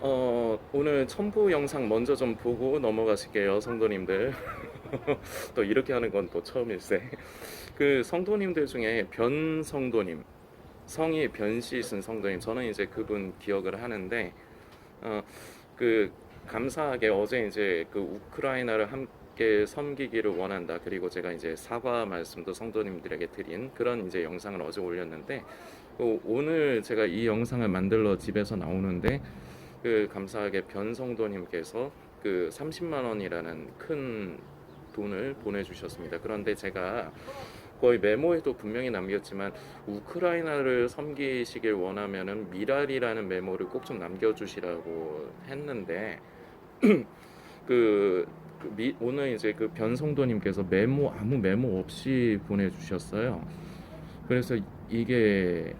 어, 오늘 첨부 영상 먼저 좀 보고 넘어가실게요, 성도님들. 또 이렇게 하는 건 또 처음일세. 그 성도님들 중에 변 성도님, 성이 변씨 쓴 성도님, 저는 이제 그분 기억을 하는데, 어, 그 감사하게 어제 이제 그 우크라이나를 함께 섬기기를 원한다. 그리고 제가 이제 사과 말씀도 성도님들에게 드린 그런 이제 영상을 어제 올렸는데, 어, 오늘 제가 이 영상을 만들러 집에서 나오는데, 그 감사하게 변성도님께서 그 30만 원이라는 큰 돈을 보내주셨습니다. 그런데 제가 거의 메모에도 분명히 남겼지만 우크라이나를 섬기시길 원하면은 미랄이라는 메모를 꼭 좀 남겨주시라고 했는데 그, 그 미, 오늘 이제 그 변성도님께서 메모 아무 메모 없이 보내주셨어요. 그래서 이게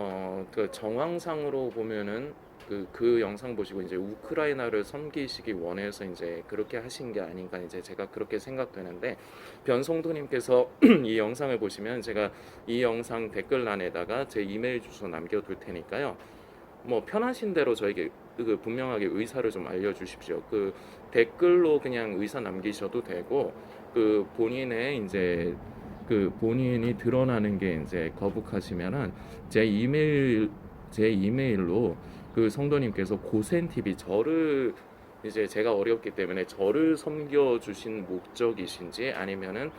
어, 그 정황상으로 보면은 그, 그 영상 보시고 이제 우크라이나를 섬기시기 원해서 이제 그렇게 하신 게 아닌가 이제 제가 그렇게 생각되는데 변성도님께서 이 영상을 보시면 제가 이 영상 댓글란에다가 제 이메일 주소 남겨둘 테니까요. 뭐 편하신 대로 저에게 그 분명하게 의사를 좀 알려주십시오. 그 댓글로 그냥 의사 남기셔도 되고 그 본인의 이제 그 본인이 드러나는 게 이제 거북하시면은 제 이메일 제 이메일로 그 성도님께서 고센 TV 저를 이제 제가 어렵기 때문에 저를 섬겨 주신 목적이신지 아니면은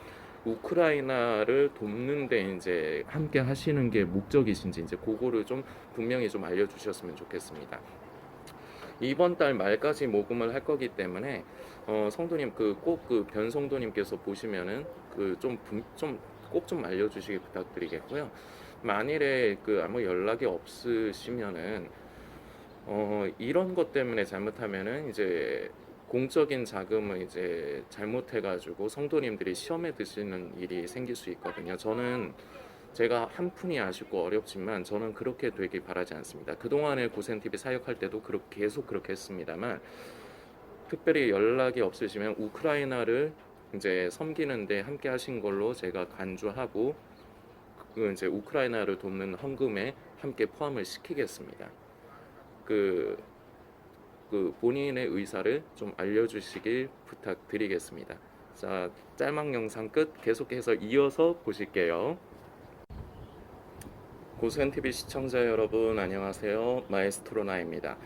우크라이나를 돕는데 이제 함께 하시는 게 목적이신지 이제 그거를 좀 분명히 좀 알려주셨으면 좋겠습니다. 이번 달 말까지 모금을 할 거기 때문에 어, 성도님 그 꼭그 변성도님께서 보시면은 그좀좀꼭좀 알려주시기 부탁드리겠고요. 만일에 그 아무 연락이 없으시면은 어, 이런 것 때문에 잘못하면은 이제 공적인 자금을 이제 잘못해가지고 성도님들이 시험에 드시는 일이 생길 수 있거든요. 저는 제가 한 푼이 아쉽고 어렵지만 저는 그렇게 되길 바라지 않습니다. 그동안에 고센TV 사역할 때도 그렇게 계속 그렇게 했습니다만 특별히 연락이 없으시면 우크라이나를 이제 섬기는데 함께 하신 걸로 제가 간주하고 그 이제 우크라이나를 돕는 헌금에 함께 포함을 시키겠습니다. 그, 그 본인의 의사를 좀 알려주시길 부탁드리겠습니다. 자, 짤막 영상 끝 계속해서 이어서 보실게요. 고수현 TV 시청자 여러분 안녕하세요. 마에스트로나입니다.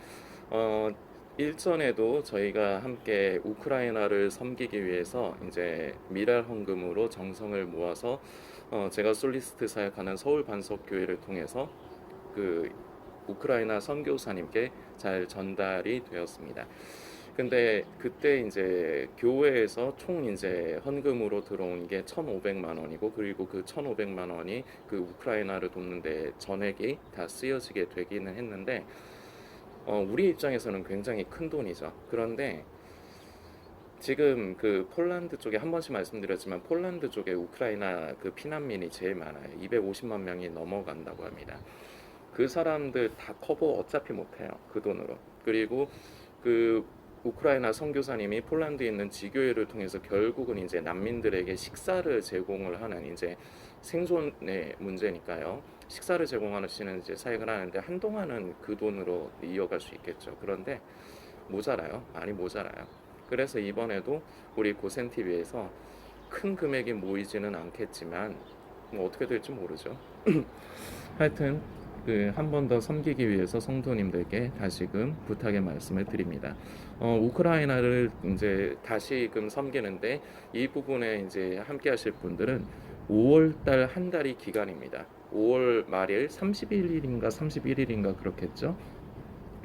어, 일전에도 저희가 함께 우크라이나를 섬기기 위해서 이제 미랄 헌금으로 정성을 모아서 어, 제가 솔리스트 사역하는 서울 반석 교회를 통해서 그 우크라이나 선교사님께 잘 전달이 되었습니다. 근데 그때 이제 교회에서 총 이제 헌금으로 들어온 게 1,500만 원이고 그리고 그 1,500만 원이 그 우크라이나를 돕는데 전액이 다 쓰여지게 되기는 했는데 어, 우리 입장에서는 굉장히 큰 돈이죠. 그런데 지금 그 폴란드 쪽에 한 번씩 말씀드렸지만 폴란드 쪽에 우크라이나 그 피난민이 제일 많아요. 250만 명이 넘어간다고 합니다. 그 사람들 다 커버 어차피 못해요. 그 돈으로. 그리고 그 우크라이나 선교사님이 폴란드에 있는 지교회를 통해서 결국은 이제 난민들에게 식사를 제공을 하는 이제 생존의 문제니까요. 식사를 제공하시는 이제 사역을 하는데 한동안은 그 돈으로 이어갈 수 있겠죠. 그런데 모자라요. 많이 모자라요. 그래서 이번에도 우리 고센 TV에서 큰 금액이 모이지는 않겠지만 뭐 어떻게 될지 모르죠. 하여튼 그 한 번 더 섬기기 위해서 성도님들께 다시금 부탁의 말씀을 드립니다. 어, 우크라이나를 이제 다시금 섬기는데 이 부분에 이제 함께 하실 분들은 5월 달 한 달이 기간입니다. 5월 말일 31일인가 31일인가 그렇겠죠.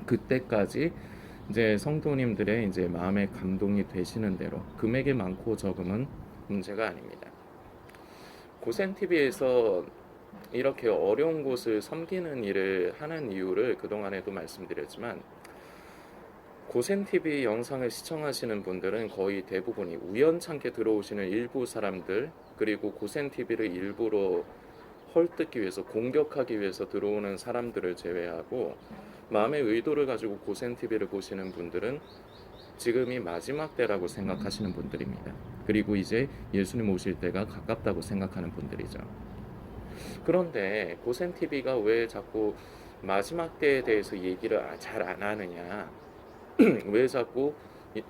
그때까지 이제 성도님들의 이제 마음에 감동이 되시는 대로 금액이 많고 적음은 문제가 아닙니다. 고센 TV에서 이렇게 어려운 곳을 섬기는 일을 하는 이유를 그동안에도 말씀드렸지만 고센 TV 영상을 시청하시는 분들은 거의 대부분이 우연찮게 들어오시는 일부 사람들 그리고 고센 TV를 일부러 헐뜯기 위해서 공격하기 위해서 들어오는 사람들을 제외하고 마음의 의도를 가지고 고센 TV를 보시는 분들은 지금이 마지막 때라고 생각하시는 분들입니다. 그리고 이제 예수님 오실 때가 가깝다고 생각하는 분들이죠. 그런데 고센 TV가 왜 자꾸 마지막 때에 대해서 얘기를 잘 안 하느냐? 왜 자꾸 이-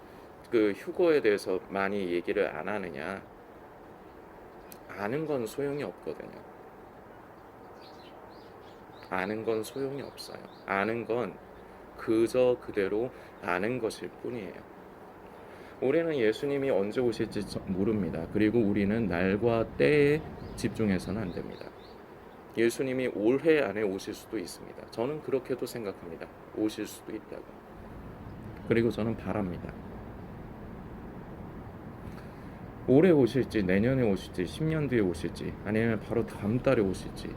그 휴거에 대해서 많이 얘기를 안 하느냐? 아는 건 소용이 없거든요. 아는 건 소용이 없어요. 아는 건 그저 그대로 아는 것일 뿐이에요. 우리는 예수님이 언제 오실지 저- 모릅니다. 그리고 우리는 날과 때에 집중해서는 안 됩니다. 예수님이 올해 안에 오실 수도 있습니다. 저는 그렇게도 생각합니다. 오실 수도 있다고. 그리고 저는 바랍니다. 올해 오실지, 내년에 오실지, 10년 뒤에 오실지, 아니면 바로 다음 달에 오실지,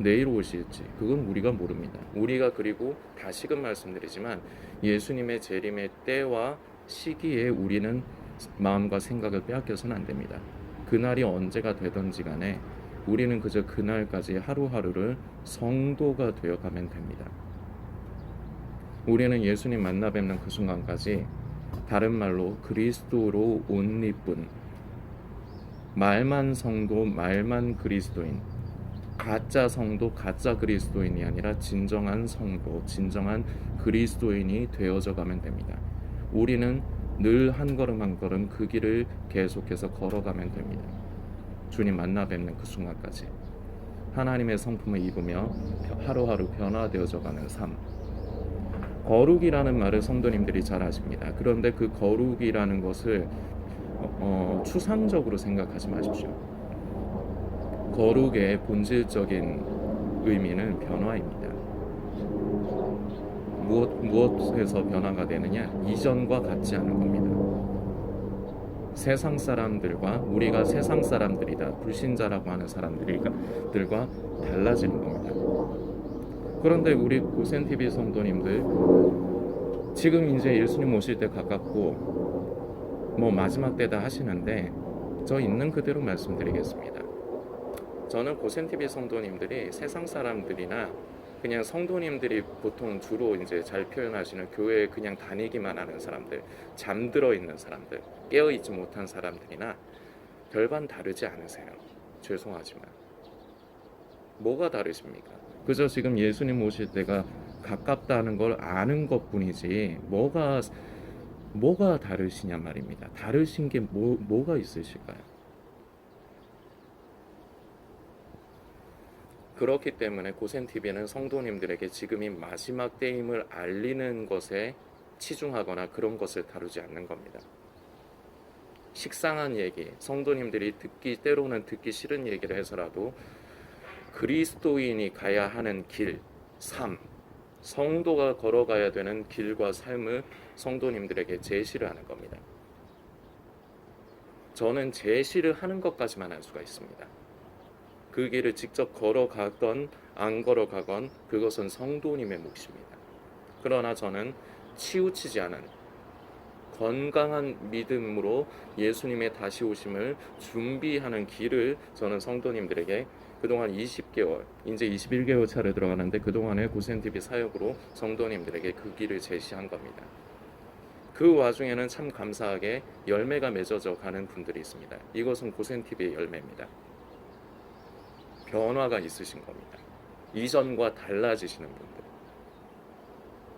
내일 오실지, 그건 우리가 모릅니다. 우리가 그리고 다시금 말씀드리지만 예수님의 재림의 때와 시기에 우리는 마음과 생각을 빼앗겨서는 안 됩니다. 그날이 언제가 되든지 간에 우리는 그저 그날까지 하루하루를 성도가 되어 가면 됩니다. 우리는 예수님 만나 뵙는 그 순간까지 다른 말로 그리스도로 옷 입은 말만 성도, 말만 그리스도인, 가짜 성도, 가짜 그리스도인이 아니라 진정한 성도, 진정한 그리스도인이 되어져 가면 됩니다. 우리는 늘 한 걸음 한 걸음 그 길을 계속해서 걸어가면 됩니다. 주님 만나 뵙는 그 순간까지 하나님의 성품을 입으며 하루하루 변화되어져 가는 삶. 거룩이라는 말을 성도님들이 잘 아십니다. 그런데 그 거룩이라는 것을 어, 어, 추상적으로 생각하지 마십시오. 거룩의 본질적인 의미는 변화입니다. 무엇 무엇에서 변화가 되느냐? 이전과 같지 않은 겁니다. 세상 사람들과 우리가 세상 사람들이다 불신자라고 하는 사람들과 들과 달라지는 겁니다. 그런데 우리 고센 TV 성도님들 지금 이제 예수님 오실 때 가깝고 뭐 마지막 때다 하시는데 저 있는 그대로 말씀드리겠습니다. 저는 고센 TV 성도님들이 세상 사람들이나 그냥 성도님들이 보통 주로 이제 잘 표현하시는 교회에 그냥 다니기만 하는 사람들, 잠들어 있는 사람들, 깨어 있지 못한 사람들이나 별반 다르지 않으세요. 죄송하지만 뭐가 다르십니까? 그저 지금 예수님 오실 때가 가깝다는 걸 아는 것뿐이지 뭐가 뭐가 다르시냐 말입니다. 다르신 게 뭐, 뭐가 있으실까요? 그렇기 때문에 고센 TV는 성도님들에게 지금이 마지막 때임을 알리는 것에 치중하거나 그런 것을 다루지 않는 겁니다. 식상한 얘기, 성도님들이 듣기 때로는 듣기 싫은 얘기를 해서라도 그리스도인이 가야 하는 길, 삶, 성도가 걸어가야 되는 길과 삶을 성도님들에게 제시를 하는 겁니다. 저는 제시를 하는 것까지만 할 수가 있습니다. 그 길을 직접 걸어가건 안 걸어가건 그것은 성도님의 몫입니다. 그러나 저는 치우치지 않은 건강한 믿음으로 예수님의 다시 오심을 준비하는 길을 저는 성도님들에게 그동안 20개월, 이제 21개월 차를 들어가는데 그동안의 고센TV 사역으로 성도님들에게 그 길을 제시한 겁니다. 그 와중에는 참 감사하게 열매가 맺어져 가는 분들이 있습니다. 이것은 고센TV의 열매입니다. 변화가 있으신 겁니다. 이전과 달라지시는 분들.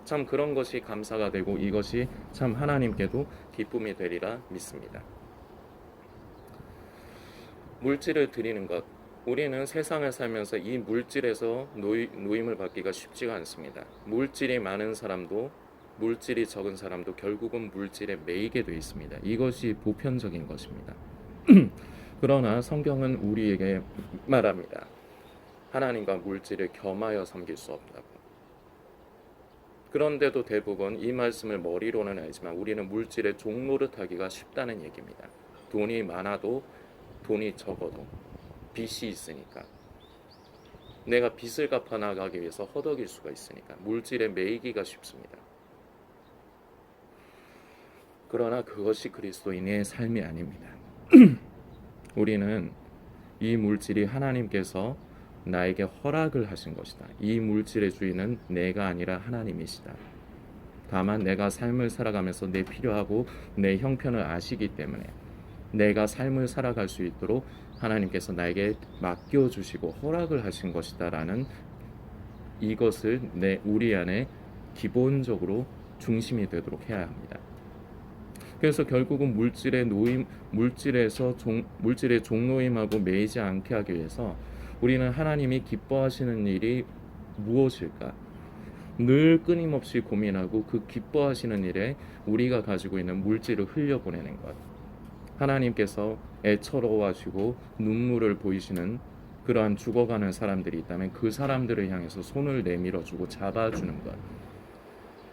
참 그런 것이 감사가 되고 이것이 참 하나님께도 기쁨이 되리라 믿습니다. 물질을 드리는 것. 우리는 세상을 살면서 이 물질에서 노이, 노임을 받기가 쉽지가 않습니다. 물질이 많은 사람도 물질이 적은 사람도 결국은 물질에 매이게 돼 있습니다. 이것이 보편적인 것입니다. 그러나 성경은 우리에게 말합니다. 하나님과 물질을 겸하여 섬길 수 없다고. 그런데도 대부분 이 말씀을 머리로는 알지만 우리는 물질의 종노릇하기가 쉽다는 얘기입니다. 돈이 많아도 돈이 적어도 빚이 있으니까 내가 빚을 갚아 나가기 위해서 허덕일 수가 있으니까 물질에 매이기가 쉽습니다. 그러나 그것이 그리스도인의 삶이 아닙니다. 우리는 이 물질이 하나님께서 나에게 허락을 하신 것이다. 이 물질의 주인은 내가 아니라 하나님이시다. 다만 내가 삶을 살아가면서 내 필요하고 내 형편을 아시기 때문에 내가 삶을 살아갈 수 있도록 하나님께서 나에게 맡겨 주시고 허락을 하신 것이다라는 이것을 내 우리 안에 기본적으로 중심이 되도록 해야 합니다. 그래서 결국은 물질의 노임, 물질에서 종, 물질의 종노임하고 매이지 않게 하기 위해서 우리는 하나님이 기뻐하시는 일이 무엇일까? 늘 끊임없이 고민하고 그 기뻐하시는 일에 우리가 가지고 있는 물질을 흘려보내는 것. 하나님께서 애처로워하시고 눈물을 보이시는 그러한 죽어가는 사람들이 있다면 그 사람들을 향해서 손을 내밀어주고 잡아주는 것.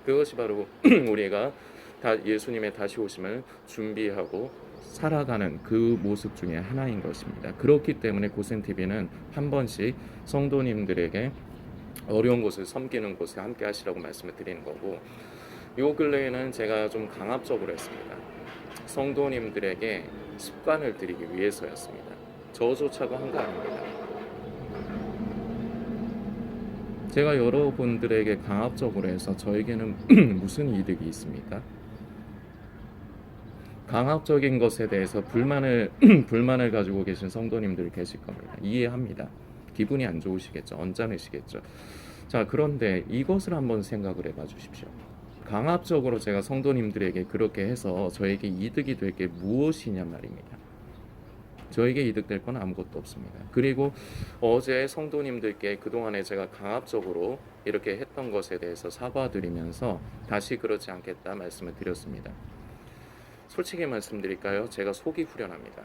그것이 바로 우리가 다 예수님의 다시 오심을 준비하고 살아가는 그 모습 중에 하나인 것입니다. 그렇기 때문에 고센 TV는 한 번씩 성도님들에게 어려운 곳을 섬기는 곳에 함께 하시라고 말씀을 드리는 거고 요 근래에는 제가 좀 강압적으로 했습니다. 성도님들에게 습관을 드리기 위해서였습니다. 저조차가 한거 아닙니다. 제가 여러분들에게 강압적으로 해서 저에게는 무슨 이득이 있습니까? 강압적인 것에 대해서 불만을 불만을 가지고 계신 성도님들 계실 겁니다. 이해합니다. 기분이 안 좋으시겠죠. 언짢으시겠죠. 자, 그런데 이것을 한번 생각을 해봐 주십시오. 강압적으로 제가 성도님들에게 그렇게 해서 저에게 이득이 될 게 무엇이냐 말입니다. 저에게 이득될 건 아무것도 없습니다. 그리고 어제 성도님들께 그동안에 제가 강압적으로 이렇게 했던 것에 대해서 사과드리면서 다시 그렇지 않겠다 말씀을 드렸습니다. 솔직히 말씀드릴까요? 제가 속이 후련합니다.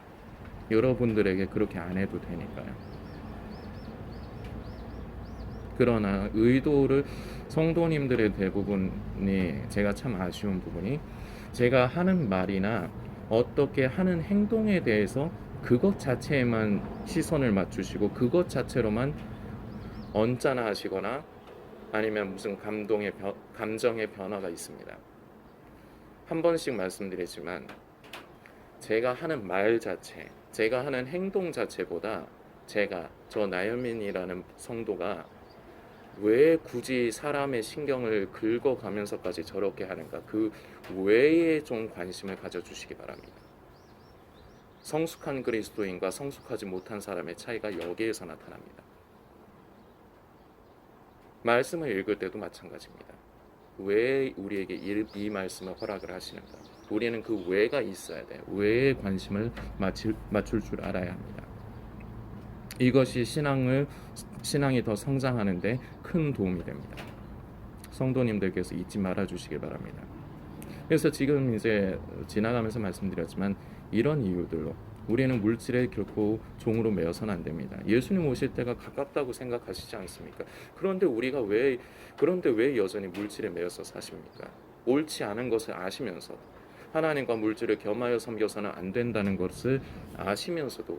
여러분들에게 그렇게 안 해도 되니까요. 그러나 의도를 성도님들의 대부분이 제가 참 아쉬운 부분이 제가 하는 말이나 어떻게 하는 행동에 대해서 그것 자체에만 시선을 맞추시고 그것 자체로만 언짢아 하시거나 아니면 무슨 감동의 변, 감정의 변화가 있습니다. 한 번씩 말씀드리지만 제가 하는 말 자체, 제가 하는 행동 자체보다 제가 저 나연민이라는 성도가 왜 굳이 사람의 신경을 긁어가면서까지 저렇게 하는가 그 외에 좀 관심을 가져주시기 바랍니다. 성숙한 그리스도인과 성숙하지 못한 사람의 차이가 여기에서 나타납니다. 말씀을 읽을 때도 마찬가지입니다. 왜 우리에게 이, 이 말씀을 허락을 하시는가? 우리는 그 왜가 있어야 돼요. 왜에 관심을 맞출, 맞출 줄 알아야 합니다. 이것이 신앙을 신앙이 더 성장하는데 큰 도움이 됩니다. 성도님들께서 잊지 말아 주시길 바랍니다. 그래서 지금 이제 지나가면서 말씀드렸지만 이런 이유들로 우리는 물질에 결코 종으로 매여서는 안 됩니다. 예수님 오실 때가 가깝다고 생각하시지 않습니까? 그런데 우리가 왜 그런데 왜 여전히 물질에 매여서 사십니까? 옳지 않은 것을 아시면서 하나님과 물질을 겸하여 섬겨서는 안 된다는 것을 아시면서도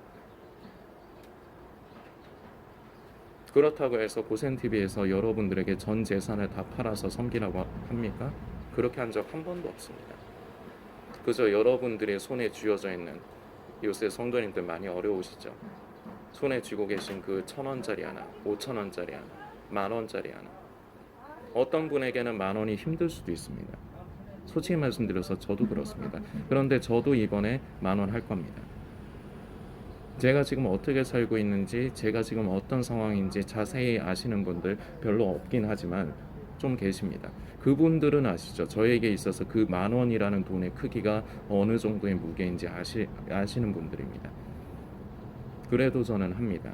그렇다고 해서 고센 TV에서 여러분들에게 전 재산을 다 팔아서 섬기라고 합니까? 그렇게 한 적 한 번도 없습니다. 그저 여러분들의 손에 쥐어져 있는 요새 성도님들 많이 어려우시죠? 손에 쥐고 계신 그 천 원짜리 하나, 오천 원짜리 하나, 만 원짜리 하나. 어떤 분에게는 만 원이 힘들 수도 있습니다. 솔직히 말씀드려서 저도 그렇습니다. 그런데 저도 이번에 만 원 할 겁니다. 제가 지금 어떻게 살고 있는지, 제가 지금 어떤 상황인지 자세히 아시는 분들 별로 없긴 하지만 좀 계십니다. 그분들은 아시죠? 저에게 있어서 그 만 원이라는 돈의 크기가 어느 정도의 무게인지 아시, 아시는 분들입니다. 그래도 저는 합니다.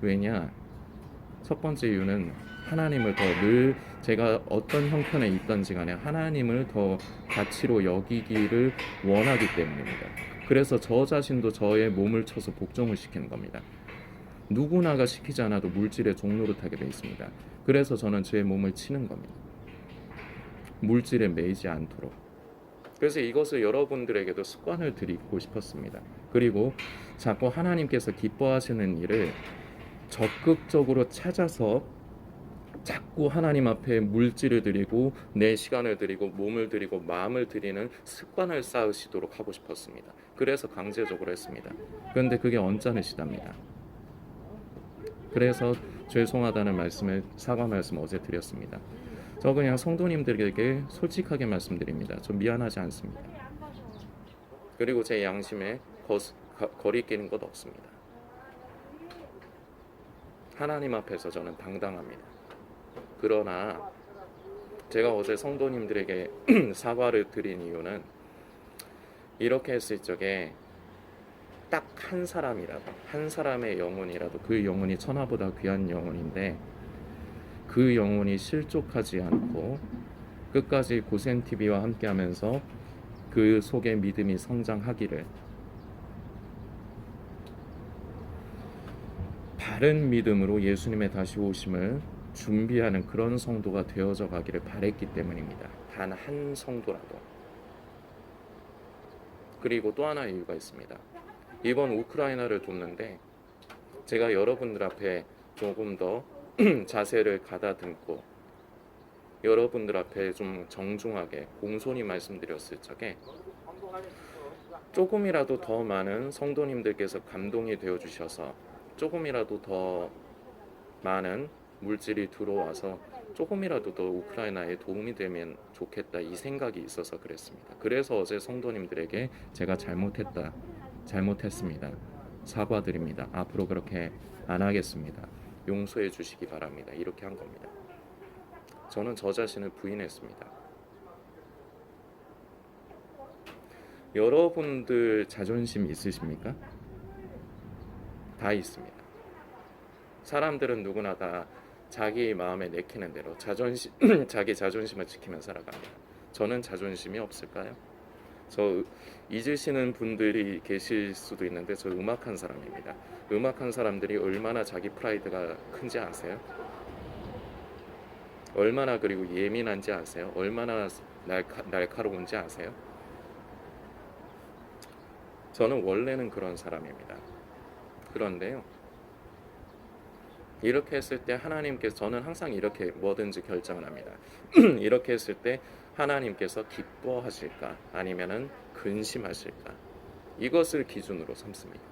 왜냐? 첫 번째 이유는 하나님을 더 늘 제가 어떤 형편에 있던지 간에 하나님을 더 가치로 여기기를 원하기 때문입니다. 그래서 저 자신도 저의 몸을 쳐서 복종을 시키는 겁니다. 누구나가 시키지 않아도 물질의 타게 되어 있습니다. 그래서 저는 제 몸을 치는 겁니다. 물질에 매이지 않도록. 그래서 이것을 여러분들에게도 습관을 드리고 싶었습니다. 그리고 자꾸 하나님께서 기뻐하시는 일을 적극적으로 찾아서 자꾸 하나님 앞에 물질을 드리고 내 시간을 드리고 몸을 드리고 마음을 드리는 습관을 쌓으시도록 하고 싶었습니다. 그래서 강제적으로 했습니다. 그런데 그게 언짢으시답니다. 그래서 죄송하다는 말씀을 사과 말씀 어제 드렸습니다. 저 그냥 성도님들에게 솔직하게 말씀드립니다. 좀 미안하지 않습니다. 그리고 제 양심에 거, 거리 끼는 것 없습니다. 하나님 앞에서 저는 당당합니다. 그러나 제가 어제 성도님들에게 사과를 드린 이유는 이렇게 했을 적에 딱 한 사람이라도 한 사람의 영혼이라도 그 영혼이 천하보다 귀한 영혼인데 그 영혼이 실족하지 않고 끝까지 고센 TV와 함께하면서 그 속에 믿음이 성장하기를 바른 믿음으로 예수님의 다시 오심을 준비하는 그런 성도가 되어져 가기를 바랬기 때문입니다. 단 한 성도라도. 그리고 또 하나 이유가 있습니다. 이번 우크라이나를 돕는데 제가 여러분들 앞에 조금 더 자세를 가다듬고 여러분들 앞에 좀 정중하게 공손히 말씀드렸을 적에 조금이라도 더 많은 성도님들께서 감동이 되어 주셔서 조금이라도 더 많은 물질이 들어와서 조금이라도 더 우크라이나에 도움이 되면 좋겠다 이 생각이 있어서 그랬습니다. 그래서 어제 성도님들에게 제가 잘못했다, 잘못했습니다. 사과드립니다. 앞으로 그렇게 안 하겠습니다. 용서해 주시기 바랍니다. 이렇게 한 겁니다. 저는 저 자신을 부인했습니다. 여러분들 자존심 있으십니까? 다 있습니다. 사람들은 누구나 다 자기 마음에 내키는 대로 자존심 자기 자존심을 지키며 살아갑니다. 저는 자존심이 없을까요? 저 잊으시는 분들이 계실 수도 있는데 저 음악한 사람입니다. 음악한 사람들이 얼마나 자기 프라이드가 큰지 아세요? 얼마나 그리고 예민한지 아세요? 얼마나 날카, 날카로운지 아세요? 저는 원래는 그런 사람입니다. 그런데요. 이렇게 했을 때 하나님께서 저는 항상 이렇게 뭐든지 결정을 합니다. 이렇게 했을 때 하나님께서 기뻐하실까 아니면은 근심하실까 이것을 기준으로 삼습니다.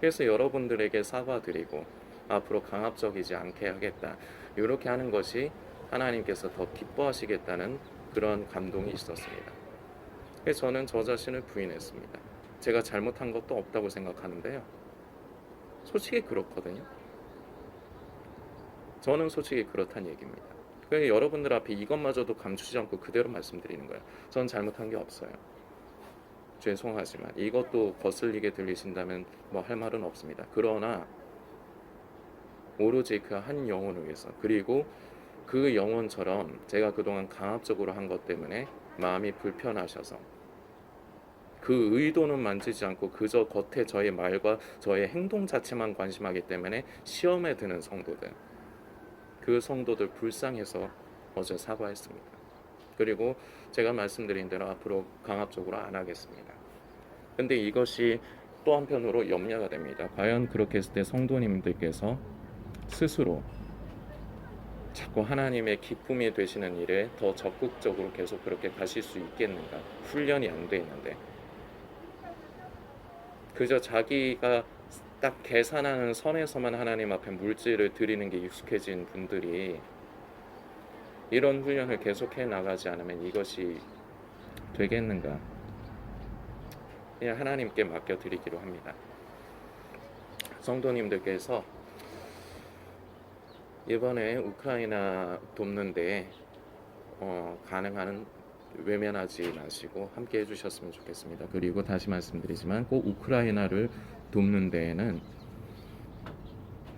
그래서 여러분들에게 사과드리고 앞으로 강압적이지 않게 하겠다 이렇게 하는 것이 하나님께서 더 기뻐하시겠다는 그런 감동이 있었습니다. 그래서 저는 저 자신을 부인했습니다. 제가 잘못한 것도 없다고 생각하는데요. 솔직히 그렇거든요. 저는 솔직히 그렇다는 얘기입니다. 그래서 여러분들 앞에 이것마저도 감추지 않고 그대로 말씀드리는 거예요. 전 잘못한 게 없어요. 죄송하지만 이것도 거슬리게 들리신다면 뭐 할 말은 없습니다. 그러나 오로지 그 한 영혼을 위해서 그리고 그 영혼처럼 제가 그동안 강압적으로 한 것 때문에 마음이 불편하셔서 그 의도는 만지지 않고 그저 겉에 저의 말과 저의 행동 자체만 관심하기 때문에 시험에 드는 성도들 그 성도들 불쌍해서 어제 사과했습니다. 그리고 제가 말씀드린 대로 앞으로 강압적으로 안 하겠습니다. 근데 이것이 또 한편으로 염려가 됩니다. 과연 그렇게 했을 때 성도님들께서 스스로 자꾸 하나님의 기쁨이 되시는 일에 더 적극적으로 계속 그렇게 가실 수 있겠는가? 훈련이 안 돼 있는데 그저 자기가 딱 계산하는 선에서만 하나님 앞에 물질을 드리는 게 익숙해진 분들이 이런 훈련을 계속해 나가지 않으면 이것이 되겠는가? 그냥 하나님께 맡겨 드리기로 합니다. 성도님들께서 이번에 우크라이나 돕는데 어, 가능한 외면하지 마시고 함께 해주셨으면 좋겠습니다. 그리고 다시 말씀드리지만 꼭 우크라이나를 돕는 데에는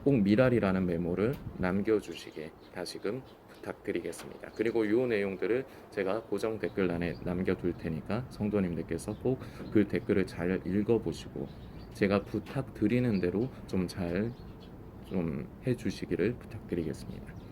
꼭 미랄이라는 메모를 남겨주시게 다시금 부탁드리겠습니다. 그리고 이 내용들을 제가 고정 댓글란에 남겨둘 테니까 성도님들께서 꼭 그 댓글을 잘 읽어보시고 제가 부탁드리는 대로 좀 잘좀 해주시기를 부탁드리겠습니다.